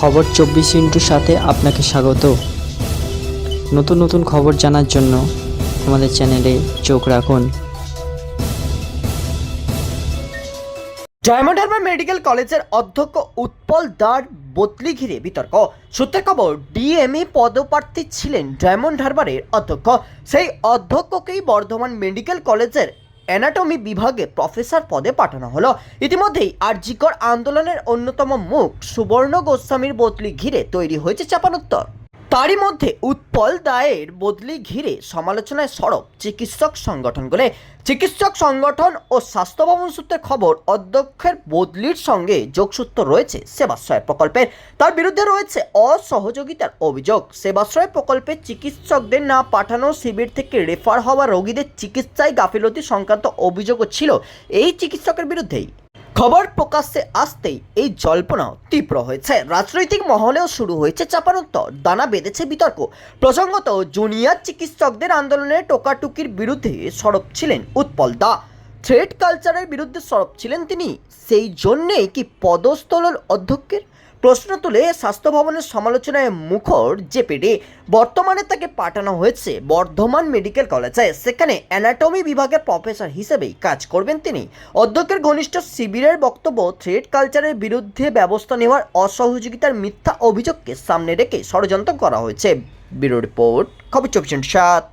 খবর চব্বিশ ইন্টুর সাথে আপনাকে স্বাগত। নতুন নতুন খবর জানার জন্য আমাদের চ্যানেলে চোখ রাখুন। ডায়মন্ড হারবার মেডিকেল কলেজের অধ্যক্ষ উৎপল দার বদলি ঘিরে বিতর্ক। সূত্রের খবর, ডিএমই পদপ্রার্থী ছিলেন ডায়মন্ড হারবারের অধ্যক্ষ। সেই অধ্যক্ষকেই বর্ধমান মেডিকেল কলেজের অ্যানাটমি বিভাগে প্রফেসর পদে পাঠানো হলো। ইতিমধ্যেই আরজিকর আন্দোলনের অন্যতম মুখ সুবর্ণ গোস্বামীর বদলি ঘিরে তৈরি হয়েছে চাপানোত্তর তারই মধ্যে উৎপল দায়ের বদলি ঘিরে সমালোচনায় সরব চিকিৎসক সংগঠনগুলো চিকিৎসক সংগঠন ও স্বাস্থ্য ভবন সূত্রে খবর, অধ্যক্ষের বদলির সঙ্গে যোগসূত্র রয়েছে সেবাশ্রয় প্রকল্পের। তার বিরুদ্ধে রয়েছে অসহযোগিতার অভিযোগ। সেবাশ্রয় প্রকল্পে চিকিৎসকদের না পাঠানো, শিবির থেকে রেফার হওয়া রোগীদের চিকিৎসায় গাফিলতি সংক্রান্ত অভিযোগও ছিল। এই চিকিৎসকের বিরুদ্ধেই খবর প্রকাশ্যে আসতেই এই জল্পনা তীব্র হয়েছে। রাজনৈতিক মহলেও শুরু হয়েছে চাপানোত্তর দানা বেঁধেছে বিতর্ক। প্রসঙ্গত, জুনিয়র চিকিৎসকদের আন্দোলনে টোকাটুকির বিরুদ্ধে সরব ছিলেন উৎপল দা। থ্রেড কালচারের বিরুদ্ধে সরব ছিলেন তিনি। সেই জন্যেই কি পদস্থল অধ্যক্ষের প্রশ্ন তুলে স্বাস্থ্য ভবনের সমালোচনায় মুখর জেপিডি বর্তমানে তাকে পাঠানো হয়েছে বর্ধমান মেডিকেল কলেজে। সেখানে অ্যানাটমি বিভাগের প্রফেসর হিসেবেই কাজ করবেন তিনি। অধ্যক্ষের ঘনিষ্ঠ শিবিরের বক্তব্য, থ্রেড কালচারের বিরুদ্ধে ব্যবস্থা নেওয়ার অসহযোগিতার মিথ্যা অভিযোগকে সামনে রেখে ষড়যন্ত্র করা হয়েছে। ব্যুরো রিপোর্ট, খবর চব্বিশ সাত।